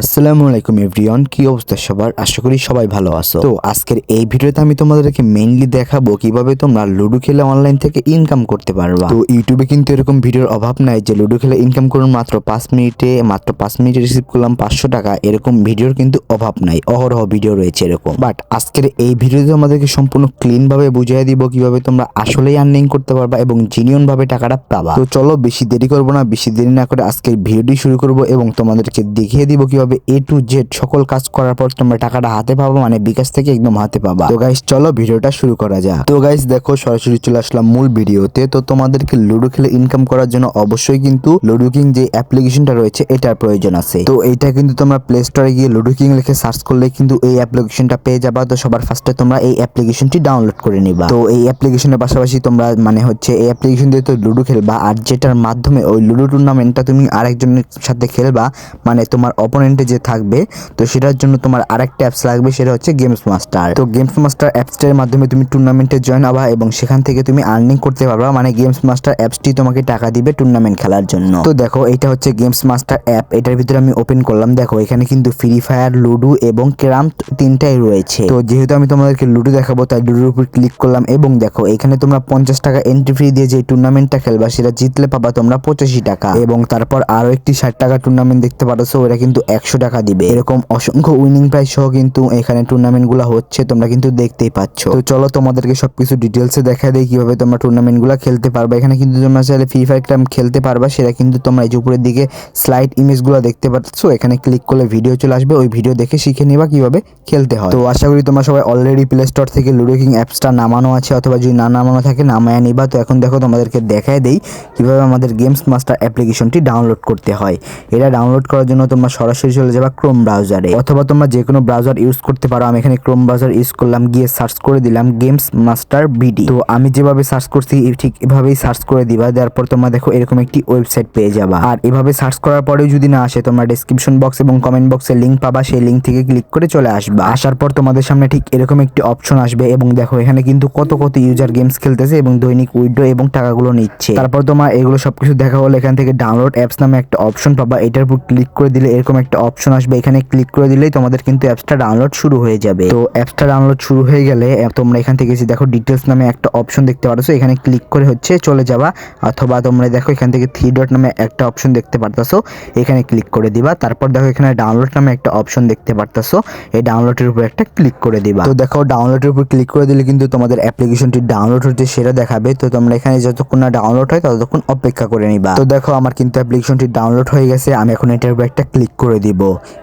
আসসালামু আলাইকুম এভরিওয়ান, কি অবস্থা সবার? আশা করি সবাই ভালো আছো। তো আজকের এই ভিডিওতে আমি তোমাদেরকে মেইনলি দেখাবো কীভাবে তোমরা লুডো খেলে অনলাইন থেকে ইনকাম করতে পারবা। তো ইউটিউবে কিন্তু এরকম ভিডিওর অভাব নাই যে লুডো খেলে ইনকাম করুন মাত্র পাঁচ মিনিটে, মাত্র পাঁচ মিনিটে রিসিভ করলাম পাঁচশো টাকা, এরকম ভিডিওর কিন্তু অভাব নাই, অহরহ ভিডিও রয়েছে এরকম। বাট আজকের এই ভিডিওতে আমাদেরকে সম্পূর্ণ ক্লিন ভাবে বুঝিয়ে দিব কীভাবে তোমরা আসলেই আর্নিং করতে পারবা এবং জিনিয়ন ভাবে টাকাটা পাবা। তো চলো বেশি দেরি করব না, বেশি দেরি না করে আজকের ভিডিওটি শুরু করব এবং তোমাদেরকে দেখিয়ে দিব কীভাবে এ টু জেড সকল কাজ করার পর তোমরা টাকাটা হাতে পাবো মানে বিকাশ থেকে একদম হাতে পাবা। তো গাইস চলো ভিডিওটা শুরু করা যাক। তো গাইস দেখো, সরাসরি চলে আসলাম মূল ভিডিওতে। তো তোমাদেরকে লুডো খেলে ইনকাম করার জন্য অবশ্যই কিন্তু লুডো কিং যে অ্যাপ্লিকেশনটা রয়েছে, এটার প্রয়োজন আছে। তো এইটা কিন্তু তোমরা প্লে স্টোরে গিয়ে লুডো কিং লিখে সার্চ করলে কিন্তু এই অ্যাপ্লিকেশনটা পেয়ে যাবা। তো সবার ফার্স্টে তোমরা এই অ্যাপ্লিকেশনটি ডাউনলোড করে নিবা। তো এই অ্যাপ্লিকেশনের পাশাপাশি তোমরা মানে হচ্ছে এই অ্যাপ্লিকেশন দিয়ে তো লুডো খেলবা, আর যেটার মাধ্যমে ওই লুডো টুর্নামেন্টটা তুমি আরেকজনের সাথে খেলবা মানে তোমার অপোনেন্টে যে থাকবে, তো সেটার জন্য তোমার আরেকটা অ্যাপস লাগবে, সেটা হচ্ছে গেমস মাস্টার তো গেমস মাস্টার অ্যাপসটার মাধ্যমে তুমি টুর্নামেন্টে জয়েন হবা এবং সেখান থেকে তুমি আর্নিং করতে পারবা। মানে গেমস মাস্টার অ্যাপসটি তোমাকে টাকা দিবে টুর্নামেন্ট খেলার জন্য। তো দেখো এটা হচ্ছে গেমস মাস্টার অ্যাপ এটার ভিতরে আমি ওপেন করলাম। দেখো, এখানে কিন্তু ফ্রি ফায়ার লুডো এবং ক্যারাম তিনটাই রয়েছে। তো যেহেতু আমি তোমাদেরকে লুডো দেখাবো, তাই লুডোর উপর ক্লিক করলাম এবং দেখো, এখানে তোমরা পঞ্চাশ টাকা এন্ট্রি ফি দিয়ে যে টুর্নামেন্টটা খেলবা, সেটা জিতলে পাবা তোমরা পঁচাশি টাকা। এবং তারপর আরও একটি ষাট টাকা টুর্নামেন্ট দেখতে পারছ ওটা কিন্তু একশো টাকা দিবে। এরকম অসংখ্য উইনিং প্রাইজ সহ কিন্তু এখানে টুর্নামেন্টগুলো হচ্ছে, তোমরা কিন্তু দেখতেই পাচ্ছ। তো চলো তোমাদেরকে সবকিছু ডিটেলসে দেখা দেয় কীভাবে তোমরা টুর্নামেন্টগুলো খেলতে পারবা। এখানে কিন্তু তোমরা চাইলে ফ্রি ফায়ার ক্রাম খেলতে পারবা, সেটা কিন্তু তোমরা এই যে উপরের দিকে স্লাইড ইমেজগুলো দেখতে পাচ্ছ। এখানে ক্লিক করলে ভিডিও চলে আসবে, ওই ভিডিও দেখে শিখে নিবা কীভাবে খেলতে হয়। তো আশা করি তোমরা সবাই অলরেডি প্লে স্টোর থেকে লুডো কিং অ্যাপসটা নামানো আছে, অথবা যদি না নামানো থাকে, নামায় নিবা। তো এখন দেখো তোমাদেরকে দেখায় দেই কীভাবে আমাদের গেমস মাস্টার অ্যাপ্লিকেশনটি ডাউনলোড করতে হয়। এটা ডাউনলোড করার জন্য তোমরা সরাসরি চলে যাবা ক্রোম ব্রাউজারে অথবা তোমরা যে কোনো ব্রাউজার ইউজ করতে পারো, আমি এখানে ক্রোম ব্রাউজার ইউজ করলাম, গিয়ে সার্চ করে দিলাম গেমস মাস্টার বিডি তো আমি যেভাবে সার্চ করছি ঠিক এভাবেই সার্চ করে দিবা, দেওয়ার পর তোমরা দেখো এরকম একটি ওয়েবসাইট পেয়ে যাবা। আর এভাবে সার্চ করার পরেও যদি না আসে, তোমরা ডেসক্রিপশন বক্স এবং কমেন্ট বক্সে লিঙ্ক পাবা, সেই লিঙ্ক থেকে ক্লিক করে চলে আসবা। আসার পর তোমাদের সামনে ঠিক এরকম একটি অপশন আসবে এবং দেখো এখানে কিন্তু কত কত ইউজার গেমস খেলতেছে এবং দৈনিক উইড্রো এবং টাকাগুলো নিচ্ছে। তারপর তোমার এগুলো সবকিছু দেখা হলে, এখান থেকে ডাউনলোড অ্যাপস নামে একটা অপশন পাবা, এটার উপর ক্লিক করে দিলে এরকম একটা অপশন আসবে, এখানে ক্লিক করে দিলেই তোমাদের কিন্তু অ্যাপসটা ডাউনলোড শুরু হয়ে যাবে। তো অ্যাপসটা ডাউনলোড শুরু হয়ে গেলে তোমরা এখান থেকে দেখো ডিটেলস নামে একটা অপশন দেখতে পারছ এখানে ক্লিক করে হচ্ছে চলে যাবা, অথবা তোমরা দেখো এখান থেকে থ্রি ডট নামে একটা অপশন দেখতে পারতাছো, এখানে ক্লিক করে দিবা। তারপর দেখো এখানে ডাউনলোড নামে একটা অপশন দেখতে পারতাছো, এই ডাউনলোডের উপর একটা ক্লিক করে দিবা। তো দেখো ডাউনলোডের উপর ক্লিক করে দিলে কিন্তু তোমাদের অ্যাপ্লিকেশনটি ডাউনলোড হচ্ছে, সেটা দেখাবে। তো তোমরা এখানে যতক্ষণ না ডাউনলোড হয়, ততক্ষণ অপেক্ষা করে নিবা। তো দেখো আমার কিন্তু অ্যাপ্লিকেশনটি ডাউনলোড হয়ে গেছে, আমি এখন এটার উপর একটা ক্লিক করে দিব।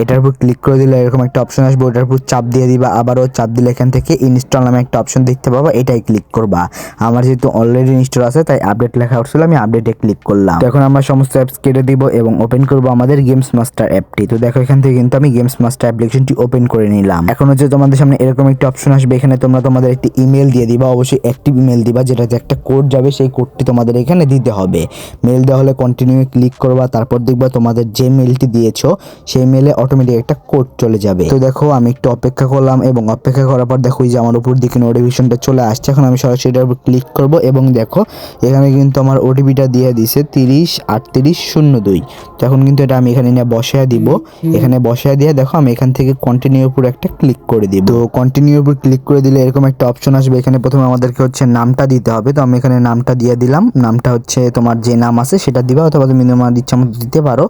এটার উপর ক্লিক করে দিলে এরকম একটা অপশন আসবে, ওটার উপর চাপ দিয়ে দিবা। আবারও চাপ দিলে এখান থেকে ইনস্টল নামে একটা অপশন দেখতে পাবা, এটাই ক্লিক করবা। আমার যেহেতু অলরেডি ইনস্টল আছে, তাই আপডেট লেখা উঠছিল, আমি আপডেটে ক্লিক করলাম। এখন আমরা সমস্ত অ্যাপস কেটে দিব এবং ওপেন করব আমাদের গেমস মাস্টার অ্যাপটি তো দেখো, এখান থেকে কিন্তু আমি গেমস মাস্টার অ্যাপ্লিকেশনটি ওপেন করে নিলাম। এখন হচ্ছে তোমাদের সামনে এরকম একটি অপশন আসবে, এখানে তোমরা তোমাদের একটি ইমেল দিয়ে দিবা, অবশ্যই অ্যাক্টিভ ইমেল দিবা, যেটাতে একটা কোড যাবে, সেই কোডটি তোমাদের এখানে দিতে হবে। মেল দেওয়া হলে কন্টিনিউ ক্লিক করবা, তারপর দেখবা তোমাদের যে মেলটি দিয়েছ সেই মেলে অটোমেটিক একটা কোড চলে যাবে। তো দেখো আমি একটু অপেক্ষা করলাম এবং অপেক্ষা করার পর দেখো যে আমার উপর দিকে নোটিফিকেশনটা চলে আসছে। এখন আমি সরাসরি এটার উপর ক্লিক করব এবং দেখো এখানে কিন্তু আমার ওটিপিটা দিয়ে দিছে তিরিশ আটত্রিশ শূন্য দুই। তো এখন কিন্তু এটা আমি এখানে নিয়ে বসায় দিব। এখানে বসায় দিয়ে দেখো আমি এখান থেকে কন্টিনিউ উপর একটা ক্লিক করে দিব। তো কন্টিনিউ উপর ক্লিক করে দিলে এরকম একটা অপশন আসবে। এখানে প্রথমে আমাদেরকে হচ্ছে নামটা দিতে হবে। তো আমি এখানে নামটা দিয়ে দিলাম। নামটা হচ্ছে তোমার যে নাম আছে সেটা দিবা অথবা তুমি তোমার ইচ্ছা মতো দিতে পারো।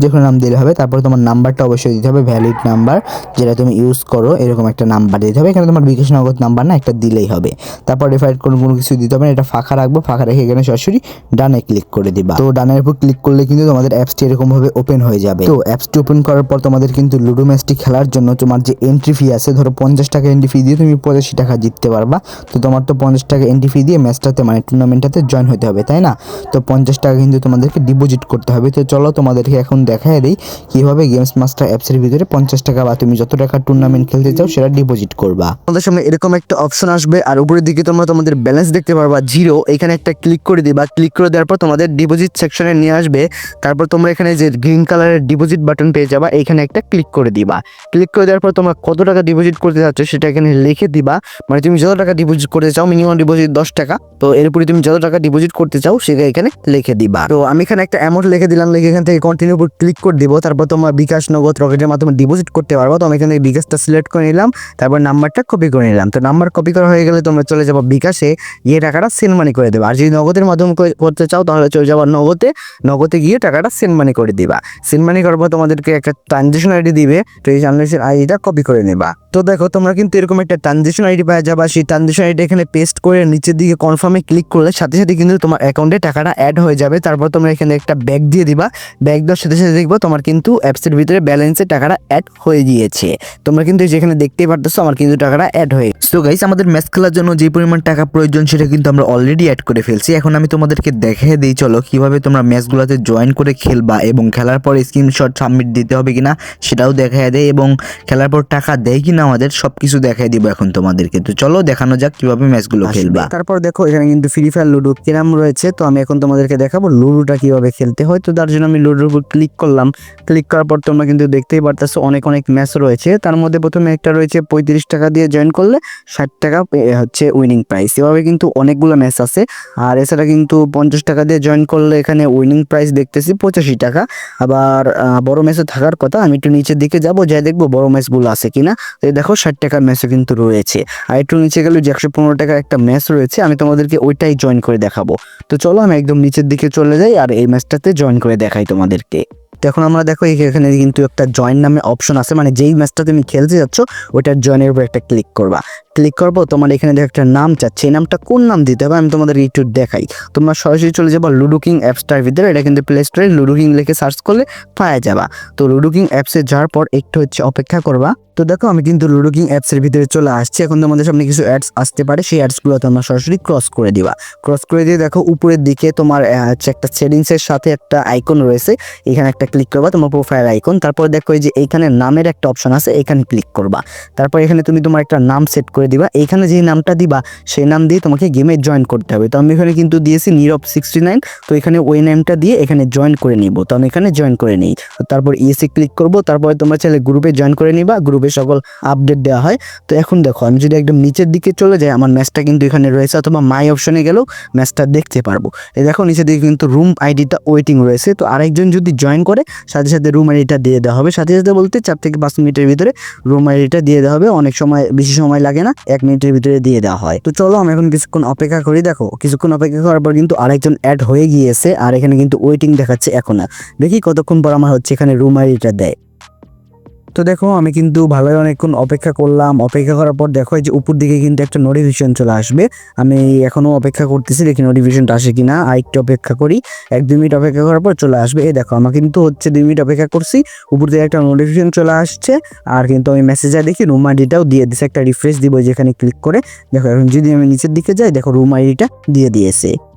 যে কোনো নাম দিলে হবে। তারপর তোমার নাম্বারটা অবশ্যই দিতে হবে ভ্যালিড নাম্বার যেটা তুমি ইউজ করো, এরকম একটা নাম্বার দিতে হবে। এখানে তোমার বিকাশ নগদ নাম্বার না একটা দিলেই হবে। তারপর রেফারেড কোনো কোনো কিছু দিতে হবে না, এটা ফাঁকা রাখব, ফাঁকা রেখে এখানে সরাসরি ডানে ক্লিক করে দিবা। তো ডানের উপর ক্লিক করলে কিন্তু তোমাদের অ্যাপসটি এরকমভাবে ওপেন হয়ে যাবে। তো অ্যাপসটি ওপেন করার পর তোমাদের কিন্তু লুডো ম্যাচটি খেলার জন্য তোমার যে এন্ট্রি ফি আছে, ধরো পঞ্চাশ টাকা এন্ট্রি ফি দিয়ে তুমি পঁচাশি টাকা জিততে পারবা। তো তোমার তো পঞ্চাশ টাকা এন্ট্রি ফি দিয়ে ম্যাচটাতে মানে টুর্নামেন্টটাতে জয়েন হতে হবে, তাই না? তো পঞ্চাশ টাকা কিন্তু তোমাদেরকে ডিপোজিট করতে হবে। তো চলো তোমাদেরকে এখন দেখায় দিই কীভাবে গেমস মাস্টার অ্যাপসের ভিতরে পঞ্চাশ টাকা বা তুমি যত টাকা টুর্নামেন্ট খেলতে চাও সেটা ডিপোজিট করবা। তোমাদের সামনে এরকম একটা অপশন আসবে আর উপরের দিকে তোমরা তোমাদের ব্যালেন্স দেখতে পারবা জিরো এখানে একটা ক্লিক করে দিবা। ক্লিক করে দেওয়ার পর তোমাদের ডিপোজিট সেকশনে নিয়ে আসবে। তারপর তোমরা এখানে যে গ্রিন কালারের ডিপোজিট বাটন পেয়ে যাবা, এখানে একটা ক্লিক করে দিবা। ক্লিক করে দেওয়ার পর তোমরা কত টাকা ডিপোজিট করতে চাচ্ছ সেটা এখানে লিখে দিবা। মানে তুমি যত টাকা ডিপোজিট করতে চাও মিনিমাম ডিপোজিট দশ টাকা। তো এর উপরে তুমি যত টাকা ডিপোজিট করতে চাও, সেটা এখানে লিখে দিবা। তো আমি এখানে একটা অ্যামাউন্ট লিখে দিলাম, লিখে এখান থেকে কন্টিনিউ ক্লিক করে দিব। তারপর তোমার বিকাশ নগদ রকেটের মাধ্যমে ডিপোজিট করতে পারব। তো আমি এখানে বিকাশটা সিলেক্ট করে নিলাম, তারপর নাম্বারটা কপি করে নিলাম। তো নাম্বার কপি করা হয়ে গেলে তোমরা চলে যাব বিকাশে, গিয়ে টাকাটা সেন্ড মানি করে দেবে। আর যদি নগদের মাধ্যমে করতে চাও, তাহলে চলে যাব নগদে। নগদে গিয়ে টাকাটা সেন্ড মানি করে দিবা। সেন্ড মানি করার পর তোমাদেরকে একটা ট্রানজেকশন আইডি দিবে, তো এই ট্রানজেকশন আইডিটা কপি করে নেবা। তো দেখো, তোমরা কিন্তু এরকম একটা ট্রানজেকশন আইডি পাওয়া যাবা। সেই ট্রানজেকশন আইডি এখানে পেস্ট করে নিচের দিকে কনফার্মে ক্লিক করলে সাথে সাথে কিন্তু তোমার অ্যাকাউন্টে টাকাটা অ্যাড হয়ে যাবে। তারপর তোমরা এখানে একটা ব্যাগ দিয়ে দিবা। ব্যাগ দেওয়ার সাথে সাথে দেখব তোমার কিন্তু অ্যাপসের ভিতরে ব্যালেন্সে টাকাটা অ্যাড হয়ে গিয়েছে। তোমরা কিন্তু যেখানে দেখতেই পারতেছো আমার কিন্তু টাকাটা অ্যাড হয়ে সো গাইস আমাদের ম্যাচ খেলার জন্য যে পরিমাণ টাকা প্রয়োজন সেটা কিন্তু আমরা অলরেডি অ্যাড করে ফেলছি। এখন আমি তোমাদেরকে দেখিয়ে দিই চলো কীভাবে তোমরা ম্যাচগুলোতে জয়েন করে খেলবা এবং খেলার পর স্ক্রিনশট সাবমিট দিতে হবে কিনা সেটাও দেখায় দেয় এবং খেলার পর টাকা দেয় কিনা আমাদের সব কিছু দেখাই দিব এখন তোমাদেরকে। তো চলো দেখানো যাক কীভাবে ম্যাচগুলো খেলবা। তারপর দেখো এখানে কিন্তু ফ্রি ফায়ার লুডো কিরাম রয়েছে। তো আমি এখন তোমাদেরকে দেখাবো লুডোটা কীভাবে খেলতে হয়। তো তার জন্য আমি লুডোর উপর ক্লিক করলাম। ক্লিক করার পর তোমরা কিন্তু দেখতেই পারতেছো অনেক অনেক ম্যাচ রয়েছে। তার মধ্যে প্রথমে একটা রয়েছে পঁয়ত্রিশ টাকা দিয়ে জয়েন করলে ষাট টাকা হচ্ছে উইনিং প্রাইস এভাবে কিন্তু অনেকগুলো ম্যাচ আছে। আর এছাড়া কিন্তু পঞ্চাশ টাকা দিয়ে জয়েন করলে এখানে উইনিং প্রাইস দেখতেছি পঁচাশি টাকা। আবার বড় ম্যাচে থাকার কথা, আমি একটু নিচের দিকে যাব, যাই দেখব বড় ম্যাচগুলো আছে কিনা। তো দেখো ষাট টাকার ম্যাচও কিন্তু রয়েছে। আর একটু নিচে গেলে যে একশো পনেরো টাকার একটা ম্যাচ রয়েছে, আমি তোমাদেরকে ওইটাই জয়েন করে দেখাবো। তো চলো আমি একদম নিচের দিকে চলে যাই, আর এই ম্যাচটাতে জয়েন করে দেখাই তোমাদেরকে। তো এখন আমরা দেখো এখানে কিন্তু একটা জয়েন নামে অপশন আছে মানে যেই ম্যাচটা তুমি খেলতে যাচ্ছ, ওইটার জয়েনের উপর একটা ক্লিক করবা। ক্লিক করব, তোমার এখানে দেখো একটা নাম চাচ্ছে। এই নামটা কোন নাম দিতে হবে? আমি তোমাদের একটু দেখাই। তোমরা সরাসরি চলে যাব লুডো কিং অ্যাপসটার ভিতরে। এটা কিন্তু প্লে স্টোরে লুডো কিং লিখে সার্চ করলে পাওয়া যাবা। তো লুডো কিং অ্যাপসে যাওয়ার পর একটু হচ্ছে অপেক্ষা করবা। তো দেখো, আমি কিন্তু লুডো কিং অ্যাপসের ভিতরে চলে আসছি। এখন তোমাদের সামনে কিছু অ্যাডস আসতে পারে। সেই অ্যাডসগুলো তোমরা সরাসরি ক্রস করে দিবা। ক্রস করে দিয়ে দেখো, উপরের দিকে তোমার হচ্ছে একটা সেটিংসের সাথে একটা আইকন রয়েছে। এখানে একটা ক্লিক করবা, তোমার প্রোফাইল আইকন তারপর দেখো যে এইখানে নামের একটা অপশন আছে, এখানে ক্লিক করবা। তারপর এখানে তুমি তোমার একটা নাম সেট করে দিবা, এইখানে যে নামটা দিবা, সেই নাম দিয়ে তোমাকে গেমে জয়েন করতে হবে। তো আমি এখানে কিন্তু দিয়েছি নীরব সিক্সটি নাইন তো এখানে ওই নামটা দিয়ে এখানে জয়েন করে নিব। তো আমি এখানে জয়েন করে নিই। তারপর ইএসি ক্লিক করব, তারপরে তোমরা চাইলে গ্রুপে জয়েন করে নিবা। গ্রুপে সকল আপডেট দেওয়া হয়। তো এখন দেখো, আমি যদি একদম নিচের দিকে চলে যাই, আমার ম্যাচটা কিন্তু এখানে রয়েছে, অথবা মাই অপশনে গেলেও ম্যাচটা দেখতে পারব। এই দেখো, নিচের দিকে কিন্তু রুম আইডিটা ওয়েটিং রয়েছে। তো আরেকজন যদি জয়েন করে, সাথে সাথে রুম আইডিটা দিয়ে দেওয়া হবে। সাথে সাথে বলতে চার থেকে পাঁচ মিনিটের ভিতরে রুম আইডিটা দিয়ে দেওয়া হবে। অনেক সময়, বেশি সময় লাগে না। এক মিনিটের ভিতরে দিয়ে দেওয়া হয়। তো চলো আমি এখন কিছুক্ষণ অপেক্ষা করি। দেখো, কিছুক্ষণ অপেক্ষা করার পর কিন্তু আরেকজন অ্যাড হয়ে গিয়েছে আর এখানে কিন্তু ওয়েটিং দেখাচ্ছে এখন। না দেখি কতক্ষণ পর আমার হচ্ছে এখানে রুম আইডিটা দেয়। তো দেখো, আমি কিন্তু ভালোই অনেকক্ষণ অপেক্ষা করলাম। অপেক্ষা করার পর দেখো যে উপর দিকে কিন্তু একটা নোটিফিকেশন চলে আসবে। আমি এখনও অপেক্ষা করতেছি, দেখি নোটিফিকেশনটা আসে কিনা। আর একটু অপেক্ষা করি। এক, দুই মিনিট অপেক্ষা করার পর চলে আসবে। এই দেখো, আমার কিন্তু হচ্ছে দুই মিনিট অপেক্ষা করছি। উপর দিকে একটা নোটিফিকেশন চলে আসছে। আর কিন্তু আমি মেসেজে দেখি রুম আইডিটাও দিয়ে দিছে। একটা রিফ্রেশ দিব যেখানে ক্লিক করে। দেখো, এখন যদি আমি নিচের দিকে যাই, দেখো রুম আইডিটা দিয়ে দিয়েছে।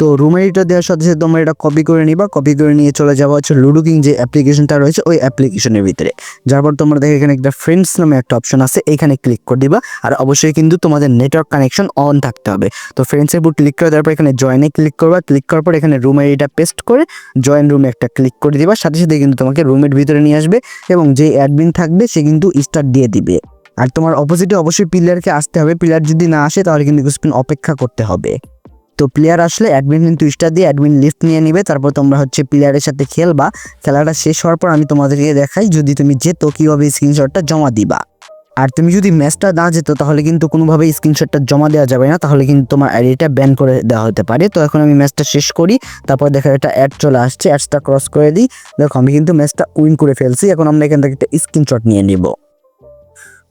তো রুম আইডিটা দেওয়ার সাথে সাথে তোমরা এটা কপি করে নিবা। কপি করে নিয়ে চলে যাওয়া হচ্ছে লুডো কিং যে অ্যাপ্লিকেশনটা রয়েছে, ওই অ্যাপ্লিকেশনের ভিতরে। যার পর তোমরা দেখো এখানে একটা ফ্রেন্ডস নামে একটা অপশন আছে, এখানে ক্লিক করে দিবা। আর অবশ্যই কিন্তু তোমাদের নেটওয়ার্ক কানেকশন অন থাকতে হবে। তো ফ্রেন্ডসের উপর ক্লিক করে দেওয়ার পর এখানে জয়েনে ক্লিক করবা। ক্লিক করার পর এখানে রুম আইডিটা পেস্ট করে জয়েন রুমে একটা ক্লিক করে দিবা। সাথে সাথে কিন্তু তোমাকে রুমের ভিতরে নিয়ে আসবে এবং যে অ্যাডমিন থাকবে সে কিন্তু স্টার্ট দিয়ে দিবে। আর তোমার অপোজিটে অবশ্যই প্লেয়ারকে আসতে হবে। প্লেয়ার যদি না আসে তাহলে কিন্তু কিছুক্ষণ অপেক্ষা করতে হবে। তো প্লেয়ার আসলে অ্যাডমিন কিন্তু স্টার দিয়ে অ্যাডমিন লিস্ট নিয়ে নিবে, তারপর তোমরা হচ্ছে প্লেয়ারের সাথে খেলবা। খেলাটা শেষ হওয়ার পর আমি তোমাদেরকে দেখাই, যদি তুমি যেত কীভাবে স্ক্রিনশটটা জমা দিবা। আর তুমি যদি ম্যাচটা না যেত, তাহলে কিন্তু কোনোভাবেই স্ক্রিনশটটা জমা দেওয়া যাবে না, তাহলে কিন্তু তোমার আইডিটা ব্যান করে দেওয়া হতে পারে। তো এখন আমি ম্যাচটা শেষ করি, তারপর দেখো একটা অ্যাড চলে আসছে অ্যাডসটা ক্রস করে দিই। দেখো আমি কিন্তু ম্যাচটা উইন করে ফেলছি, এখন আমরা এখান থেকে একটা স্ক্রিনশট নিয়ে নিব।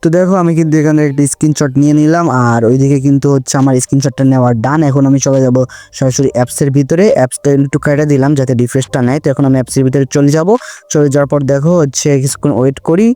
তো দেখো, আমি কিন্তু এখানে একটা স্ক্রিনশট নিয়ে নিলাম, আর ওইদিকে কিন্তু হচ্ছে আমার স্ক্রিনশটটা নেওয়ার ডান এখন আমি চলে যাব সরাসরি অ্যাপসের ভিতরে। অ্যাপসটা একটু কেটে দিলাম যাতে রিফ্রেশটা নেয়। তো এখন আমি অ্যাপসের ভিতরে চলে যাব। চলে যাওয়ার পর দেখো হচ্ছে কিছুক্ষণ ওয়েট করি।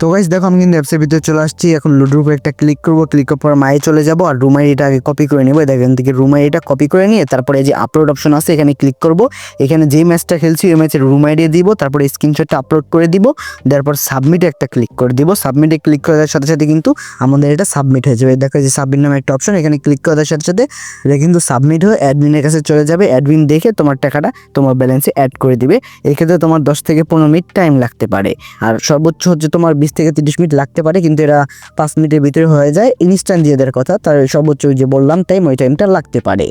তো গাইস দেখো আমি কিন্তু অ্যাপসের ভিতরে চলে আসছি। এখন লুডোর উপর একটা ক্লিক করব। ক্লিক করার পর মায়ে চলে যাব। আর রুম আইডিটা আগে কপি করে নেব। এখান থেকে রুম আইডিটা কপি করে নিয়ে তারপরে যে আপলোড অপশন আছে, এখানে ক্লিক করব। এখানে যেই ম্যাচটা খেলছি, ওই ম্যাচের রুম আইডি দিব। তারপরে স্ক্রিনশটটা আপলোড করে দিব। তারপর সাবমিটে একটা ক্লিক করে দিব। সাবমিটে ক্লিক করে দেওয়ার সাথে সাথে কিন্তু আমাদের এটা সাবমিট হয়ে যাবে। দেখো যে সাবমিট নামে একটা অপশন এখানে ক্লিক করে দেওয়ার সাথে সাথে এটা কিন্তু সাবমিট হয়ে অ্যাডমিনের কাছে চলে যাবে। অ্যাডমিন দেখে তোমার টাকাটা তোমার ব্যালেন্সে অ্যাড করে দিবে। এক্ষেত্রে তোমার দশ থেকে পনেরো মিনিট টাইম লাগতে পারে। আর সর্বোচ্চ হচ্ছে তোমার বিশ থেকে তিরিশ মিনিট লাগতে পারে, কিন্তু এরা পাঁচ মিনিটের ভিতরে হয়ে যায়। ইনস্ট্যান্ট দিয়ে দেওয়ার কথা, তার সর্বোচ্চ যে বললাম টাইম ওই টাইমটা লাগতে পারে।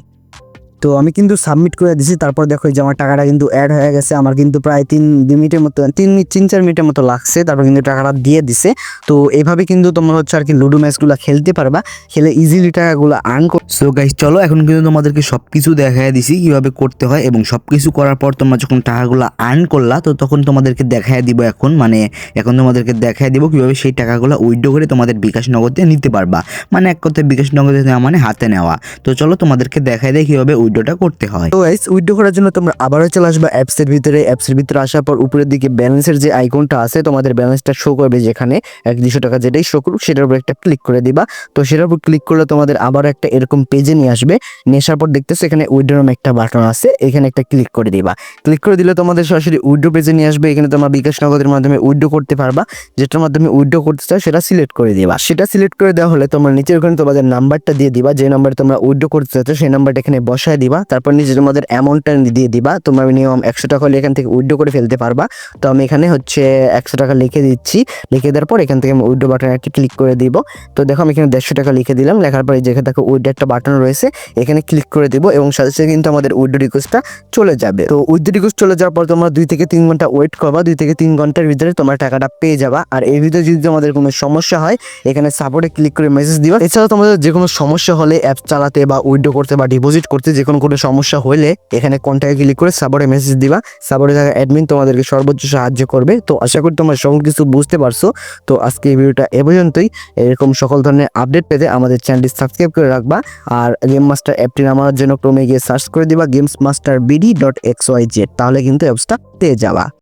তো আমি কিন্তু সাবমিট করে দিছি, তারপর দেখো যে আমার টাকাটা কিন্তু অ্যাড হয়ে গেছে, আমার কিন্তু প্রায় তিন মিনিটের মতো, তিন তিন, চার মিনিটের মতো লাগছে, তারপর কিন্তু টাকাটা দিয়ে দিছে। তো এইভাবে কিন্তু তোমরা হচ্ছে আর কি লুডো ম্যাচগুলো খেলতে পারবা, খেলে ইজিলি টাকাগুলো আর্ন সো গাইস চলো, এখন কিন্তু তোমাদেরকে সবকিছু দেখায় দিছি, কীভাবে করতে হয় এবং সব কিছু করার পর তোমরা যখন টাকাগুলো আর্ন করলা, তো তখন তোমাদেরকে দেখায় দিব এখন মানে এখন তোমাদেরকে দেখায় দিব কীভাবে সেই টাকাগুলো উইথড্র করে তোমাদের বিকাশ নগদে নিতে পারবা। মানে এক কথায় বিকাশ নগদে নেওয়া মানে হাতে নেওয়া। তো চলো, তোমাদেরকে দেখায় দেয় কীভাবে উইথড্রটা করতে হয়। তো গাইস উইথড্র করার জন্য তোমরা আবারও চলে আসবে অ্যাপসের ভিতরে। অ্যাপসের ভিতরে আসার পর উপরের দিকে ব্যালেন্সের যে আইকনটা আছে, তোমাদের ব্যালেন্সটা শো করবে যেখানে এক দুশো টাকা যেটাই শো করুক, সেটার উপর একটা ক্লিক করে দিবা। তো সেটার উপর ক্লিক করলে তোমাদের আবার একটা এরকম পেজে নিয়ে আসবে। নিয়ে আসার পর দেখতেছো এখানে উইথড্র নামে একটা বাটন আছে, এখানে একটা ক্লিক করে দিবা। ক্লিক করে দিলে তোমাদের সরাসরি উইথড্র পেজে নিয়ে আসবে। এখানে তোমরা বিকাশ নগদের মাধ্যমে উইথড্র করতে পারবা। যেটার মাধ্যমে উইথড্র করতে চাও, সেটা সিলেক্ট করে দিবা। সেটা সিলেক্ট করে দেওয়া হলে তোমরা নিচে ওখানে তোমাদের নাম্বারটা দিয়ে দিবা। যে নাম্বারে তোমরা উইথড্র করতে চাচ্ছ, সেই নাম্বারটা এখানে বসায় দিবা, তারপর নিচে তোমাদের অ্যামাউন্টটা দিয়ে দিবা, তোমরা মিনিমাম একশো টাকা হলে এখান থেকে উইথড্র করে ফেলতে পারবা। তো আমি এখানে হচ্ছে একশো টাকা লিখে দিচ্ছি, লিখে দেওয়ার পর এখান থেকে আমি উইথড্র বাটন একটা ক্লিক করে দিব। তো দেখো আমি এখানে দেড়শো টাকা লিখে দিলাম, লেখার পরে যেখানে দেখো উইথড্র একটা বাটন রয়েছে, এখানে ক্লিক করে দিব এবং সাথে সাথে কিন্তু আমাদের উইথড্র রিকোয়েস্টটা চলে যাবে। তো উইথড্র রিকোয়েস্ট চলে যাওয়ার পর তোমরা দুই থেকে তিন ঘণ্টা ওয়েট করবা, দুই থেকে তিন ঘণ্টার ভিতরে তোমার টাকাটা পেয়ে যাবা। আর এর ভিতরে যদি তোমাদের কোনো সমস্যা হয়, এখানে সাপোর্টে ক্লিক করে মেসেজ দিবা। এছাড়াও তোমাদের যে কোনো সমস্যা হলে অ্যাপ চালাতে বা উইথড্র করতে বা ডিপোজিট করতে যে কোনো কোনো সমস্যা হলে এখানে কন্ট্যাক্টে ক্লিক করে সাবরে মেসেজ দিবা। সাবরে থাকা অ্যাডমিন তোমাদেরকে সর্বোচ্চ সাহায্য করবে। তো আশা করি তোমরা সব কিছু বুঝতে পারছ। তো আজকে এই ভিডিওটা এ পর্যন্তই। এরকম সকল ধরনের আপডেট পেতে আমাদের চ্যানেলটি সাবস্ক্রাইব করে রাখবা। আর গেম মাস্টার অ্যাপটি নামানোর জন্য ক্রমে গিয়ে সার্চ করে দিবা games master BD dot X Y Z তাহলে কিন্তু অ্যাপসটা পেয়ে যাবা।